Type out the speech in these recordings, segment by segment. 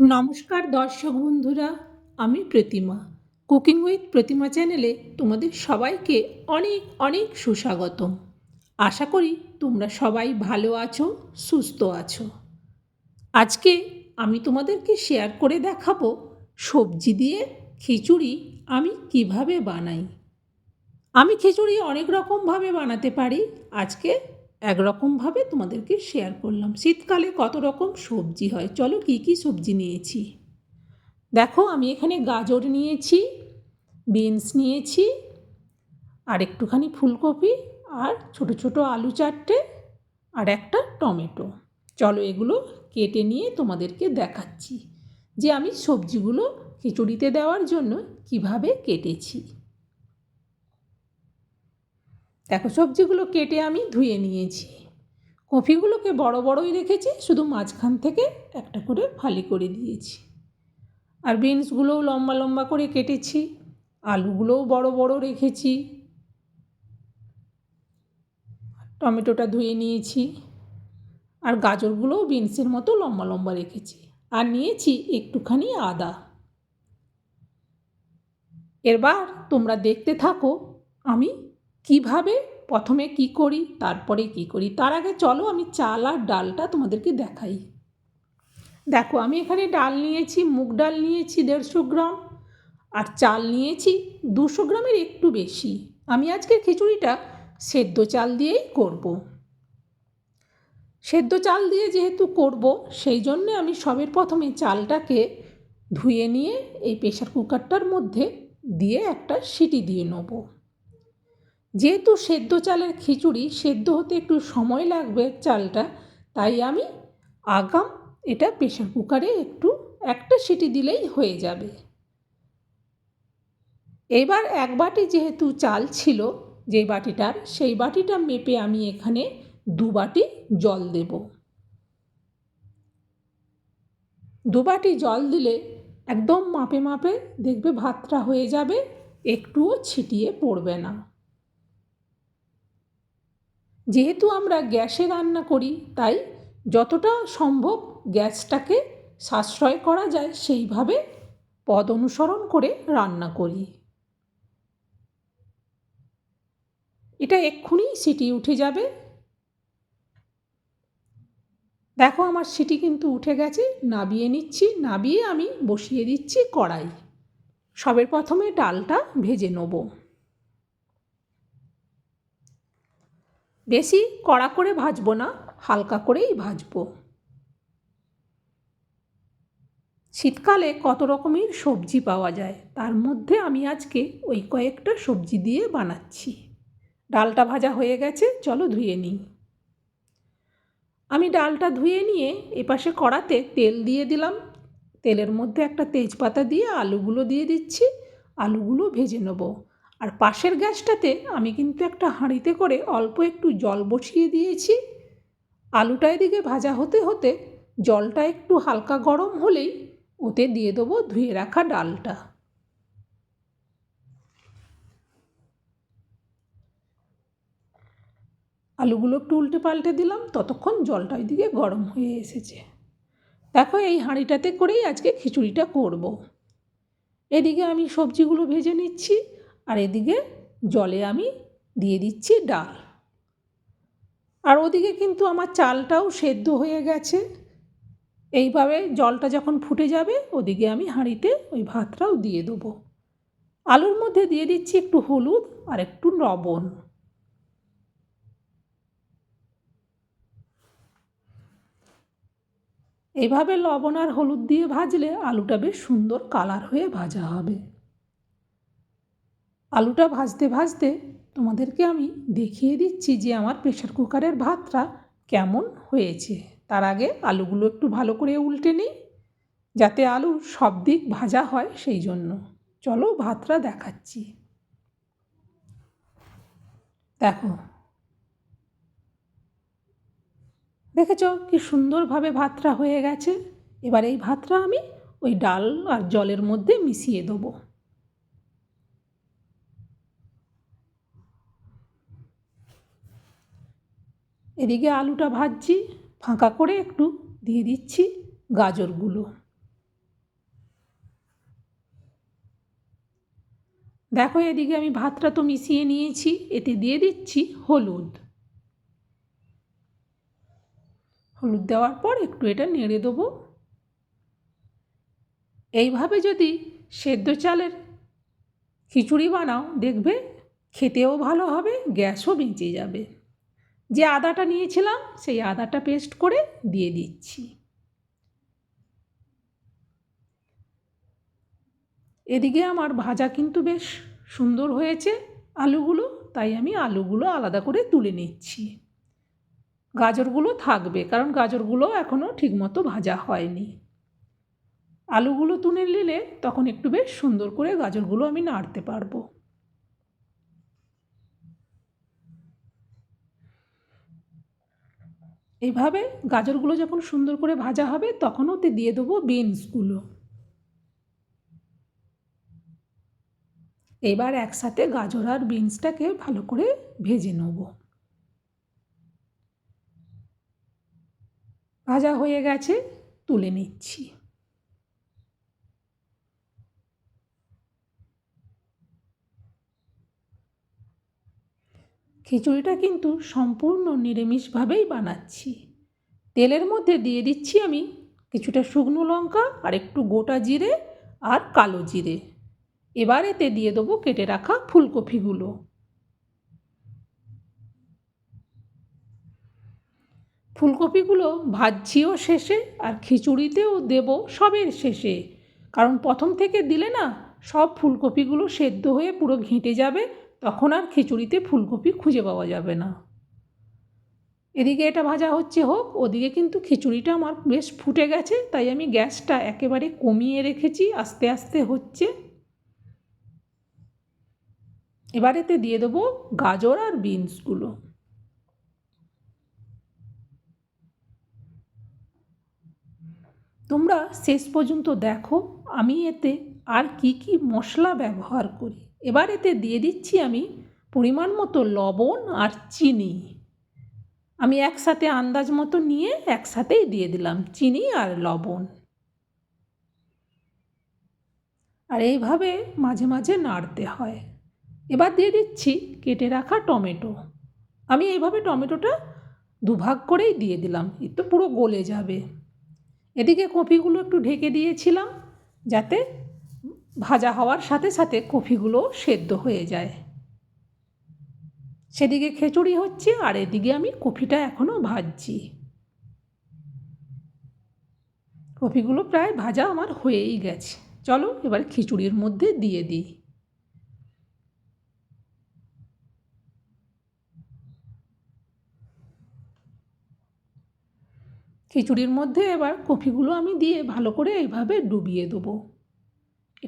নমস্কার দর্শক বন্ধুরা, আমি প্রতিমা। কুকিং উইথ প্রতিমা চ্যানেলে তোমাদের সবাইকে অনেক অনেক সুস্বাগতম। আশা করি তোমরা সবাই ভালো আছো, সুস্থ আছো। আজকে আমি তোমাদেরকে শেয়ার করে দেখাবো সবজি দিয়ে খিচুড়ি আমি কীভাবে বানাই। আমি খিচুড়ি অনেক রকমভাবে বানাতে পারি। আজকে একরকমভাবে তোমাদেরকে শেয়ার করলাম। শীতকালে কত রকম সবজি হয়? চলো কী কী সবজি নিয়েছি? দেখো, আমি এখানে গাজর নিয়েছি, বিনস নিয়েছি, আর একটুখানি ফুলকপি, আর ছোট ছোট আলু চারটে, আর একটা টমেটো। চলো এগুলো কেটে নিয়ে তোমাদেরকে দেখাচ্ছি যে আমি সবজিগুলো খিচুড়িতে দেওয়ার জন্য কীভাবে কেটেছি। দেখো, সবজিগুলো কেটে আমি ধুয়ে নিয়েছি। কফিগুলোকে বড় বড়ই রেখেছি, শুধু মাঝখান থেকে একটা করে ফালি করে দিয়েছি। আর বিনসগুলোও লম্বা লম্বা করে কেটেছি, আলুগুলোও বড় বড় রেখেছি। টমেটোটা ধুয়ে নিয়েছি, আর গাজরগুলোও বিনসের মতো লম্বা লম্বা রেখেছি। আর নিয়েছি একটুখানি আদা। এবার তোমরা দেখতে থাকো, আমি কীভাবে প্রথমে কি করি, তারপরে কি করি, তার আগে চলো আমি চাল আর ডালটা তোমাদেরকে দেখাই। দেখো, আমি এখানে ডাল নিয়েছি, মুগ ডাল নিয়েছি দেড়শো গ্রাম, আর চাল নিয়েছি দুশো গ্রামের একটু বেশি। আমি আজকে খিচুড়িটা সেদ্ধ চাল দিয়েই করব। সেদ্ধ চাল দিয়ে যেহেতু করব, সেই জন্যে আমি সবের প্রথমে চালটাকে ধুয়ে নিয়ে এই প্রেশার কুকারটার মধ্যে দিয়ে একটা সিটি দিয়ে নেব। যেহেতু সেদ্ধ চালের খিচুড়ি, সেদ্ধ হতে একটু সময় লাগবে চালটা, তাই আমি আগাম এটা প্রেশার কুকারে একটু একটা সিটি দিলেই হয়ে যাবে। এবার এক বাটি যেহেতু চাল ছিল যে বাটিটার, সেই বাটিটা মেপে আমি এখানে দু বাটি জল দেব। দু বাটি জল দিলে একদম মাপে মাপে দেখবে ভাতটা হয়ে যাবে, একটুও ছিটিয়ে পড়বে না। যেহেতু আমরা গ্যাসে রান্না করি, তাই যতটা সম্ভব গ্যাসটাকে সাশ্রয় করা যায়, সেইভাবে পদ অনুসরণ করে রান্না করি। এটা এক্ষুনি সিটি উঠে যাবে। দেখো আমার সিটি কিন্তু উঠে গেছে, নাবিয়ে নিচ্ছি, নাবিয়ে আমি বসিয়ে দিচ্ছি কড়াই। সবের প্রথমে ডালটা ভেজে নেব। বেশি কড়া করে ভাজবো না, হালকা করেই ভাজবো। শীতকালে কত রকমের সবজি পাওয়া যায়, তার মধ্যে আমি আজকে ওই কয়েকটা সবজি দিয়ে বানাচ্ছি। ডালটা ভাজা হয়ে গেছে, চলো ধুয়ে নিই। আমি ডালটা ধুয়ে নিয়ে এপাশে কড়াতে তেল দিয়ে দিলাম। তেলের মধ্যে একটা তেজপাতা দিয়ে আলুগুলো দিয়ে দিচ্ছি, আলুগুলো ভেজে নেব। আর পাশের গ্যাসটাতে আমি কিন্তু একটা হাঁড়িতে করে অল্প একটু জল বসিয়ে দিয়েছি। আলুটা এদিকে ভাজা হতে হতে জলটা একটু হালকা গরম হলেই ওতে দিয়ে দেবো ধুয়ে রাখা ডালটা। আলুগুলো একটু উল্টে পাল্টে দিলাম, ততক্ষণ জলটা ওইদিকে গরম হয়ে এসেছে। দেখো এই হাঁড়িটাতে করেই আজকে খিচুড়িটা করব। এদিকে আমি সবজিগুলো ভেজে নিচ্ছি আর এদিকে জলে আমি দিয়ে দিচ্ছি ডাল। আর ওদিকে কিন্তু আমার চালটাও সেদ্ধ হয়ে গেছে। এইভাবে জলটা যখন ফুটে যাবে, ওদিকে আমি হাঁড়িতে ওই ভাতটাও দিয়ে দেবো। আলুর মধ্যে দিয়ে দিচ্ছি একটু হলুদ আর একটু লবণ। এভাবে লবণ আর হলুদ দিয়ে ভাজলে আলুটা বেশ সুন্দর কালার হয়ে ভাজা হবে। আলুটা ভাজতে ভাজতে তোমাদেরকে আমি দেখিয়ে দিচ্ছি যে আমার প্রেশার কুকারের ভাতটা কেমন হয়েছে। তার আগে আলুগুলো একটু ভালো করে উল্টে নিই, যাতে আলুর সব দিক ভাজা হয় সেই জন্য। চলো ভাতটা দেখাচ্ছি। দেখো। দেখেছ কি সুন্দরভাবে ভাতটা হয়ে গেছে? এবার এই ভাতটা আমি ওই ডাল আর জলের মধ্যে মিশিয়ে দেবো। এদিকে আলুটা ভাজছি, ফাঁকা করে একটু দিয়ে দিচ্ছি গাজরগুলো। দেখো এদিকে আমি ভাতটা তো মিশিয়ে নিয়েছি, এতে দিয়ে দিচ্ছি হলুদ। হলুদ দেওয়ার পর একটু এটা নেড়ে দেবো। এইভাবে যদি সেদ্ধ চালের খিচুড়ি বানাও, দেখবে খেতেও ভালো হবে, গ্যাসও বেঁচে যাবে। যে আদাটা নিয়েছিলাম, সেই আদাটা পেস্ট করে দিয়ে দিচ্ছি। এদিকে আমার ভাজা কিন্তু বেশ সুন্দর হয়েছে আলুগুলো, তাই আমি আলুগুলো আলাদা করে তুলে নিচ্ছি। গাজরগুলো থাকবে, কারণ গাজরগুলো এখনও ঠিকমতো ভাজা হয়নি। আলুগুলো তুলে নিলে তখন একটু বেশ সুন্দর করে গাজরগুলো আমি নাড়তে পারব। এইভাবে গাজরগুলো যখন সুন্দর করে ভাজা হবে তখন ওতে দিয়ে দেবো বিনসগুলো। এবার একসাথে গাজর আর বিনসটাকে ভালো করে ভেজে নেব। ভাজা হয়ে গেছে, তুলে নিচ্ছি। খিচুড়িটা কিন্তু সম্পূর্ণ নিরামিষভাবেই বানাচ্ছি। তেলের মধ্যে দিয়ে দিচ্ছি আমি কিছুটা শুকনো লঙ্কা আর একটু গোটা জিরে আর কালো জিরে। এবার এতে দিয়ে দেবো কেটে রাখা ফুলকপিগুলো। ফুলকপিগুলো ভাজছিও শেষে আর খিচুড়িতেও দেব সবের শেষে। কারণ প্রথম থেকে দিলে না সব ফুলকপিগুলো সেদ্ধ হয়ে পুরো ঘেঁটে যাবে তখন আর খিচুড়িতে ফুলকপি খুঁজে পাওয়া যাবে না। এদিকে এটা ভাজা হচ্ছে হোক, ওদিকে কিন্তু খিচুড়িটা আমার বেশ ফুটে গেছে, তাই আমি গ্যাসটা একেবারে কমিয়ে রেখেছি, আস্তে আস্তে হচ্ছে। এবার এতে দিয়ে দেবো গাজর আর বিনসগুলো। তোমরা শেষ পর্যন্ত দেখো আমি এতে আর কি কি মশলা ব্যবহার করি। এবার এতে দিয়ে দিচ্ছি আমি পরিমাণ মতো লবণ আর চিনি। আমি একসাথে আন্দাজ মতো নিয়ে একসাথেই দিয়ে দিলাম চিনি আর লবণ। আর এইভাবে মাঝে মাঝে নাড়তে হয়। এবার দিয়ে দিচ্ছি কেটে রাখা টমেটো। আমি এইভাবে টমেটোটা দুভাগ করেই দিয়ে দিলাম, এ তো পুরো গলে যাবে। এদিকে কপিগুলো একটু ঢেকে দিয়েছিলাম যাতে ভাজা হওয়ার সাথে সাথে কফিগুলো সেদ্ধ হয়ে যায়। সেদিকে খিচুড়ি হচ্ছে আর এদিকে আমি কফিটা এখনও ভাজছি। কফিগুলো প্রায় ভাজা আমার হয়েই গেছে। চলো এবার খিচুড়ির মধ্যে দিয়ে দিই। খিচুড়ির মধ্যে এবার কফিগুলো আমি দিয়ে ভালো করে এইভাবে ডুবিয়ে দেবো।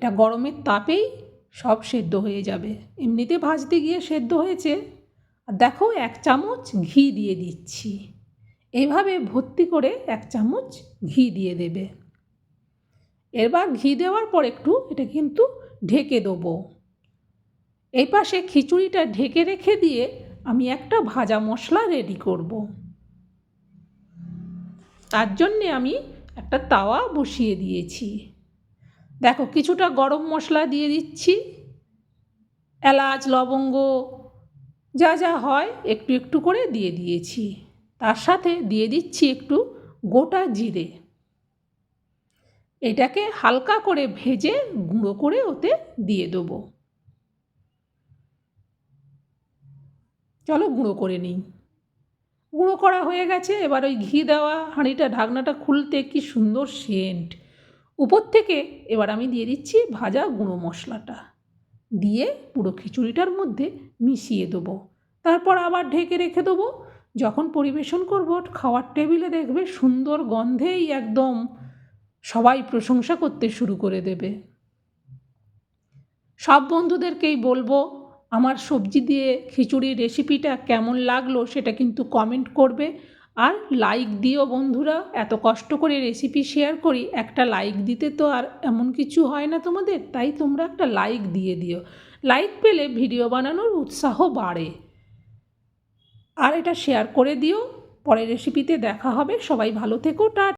এটা গরমের তাপেই সব সেদ্ধ হয়ে যাবে। এমনিতে ভাজতে গিয়ে সেদ্ধ হয়েছে। আর দেখো, এক চামচ ঘি দিয়ে দিচ্ছি। এইভাবে ভর্তি করে এক চামচ ঘি দিয়ে দেবে। এবার ঘি দেওয়ার পর একটু এটা কিন্তু ঢেকে দেবো। এই পাশে খিচুড়িটা ঢেকে রেখে দিয়ে আমি একটা ভাজা মশলা রেডি করব। তার জন্যে আমি একটা তাওয়া বসিয়ে দিয়েছি। দেখো, কিছুটা গরম মশলা দিয়ে দিচ্ছি। এলাচ, লবঙ্গ, যা যা হয় একটু একটু করে দিয়ে দিয়েছি। তার সাথে দিয়ে দিচ্ছি একটু গোটা জিরে। এটাকে হালকা করে ভেজে গুঁড়ো করে ওতে দিয়ে দেবো। চলো গুঁড়ো করে নিই। গুঁড়ো করা হয়ে গেছে, এবার ওই ঘি দেওয়া হাঁড়িটা, ঢাকনাটা খুলতে কি সুন্দর সেন্ট। উপর থেকে এবার আমি দিয়ে দিচ্ছি ভাজা গুঁড়ো মশলাটা। দিয়ে পুরো খিচুড়িটার মধ্যে মিশিয়ে দেবো। তারপর আবার ঢেকে রেখে দেবো। যখন পরিবেশন করব, খাওয়ার টেবিলে দেখবে সুন্দর গন্ধেই একদম সবাই প্রশংসা করতে শুরু করে দেবে। সব বন্ধুদেরকেই বলব, আমার সবজি দিয়ে খিচুড়ির রেসিপিটা কেমন লাগল সেটা কিন্তু কমেন্ট করবে। আর লাইক দিও বন্ধুরা। এত কষ্ট করে রেসিপি শেয়ার করি, একটা লাইক দিতে তো আর এমন কিছু হয় না তোমাদের, তাই তোমরা একটা লাইক দিয়ে দিও। লাইক পেলে ভিডিও বানানোর উৎসাহ বাড়ে। আর এটা শেয়ার করে দিও। পরের রেসিপিতে দেখা হবে। সবাই ভালো থেকো, টা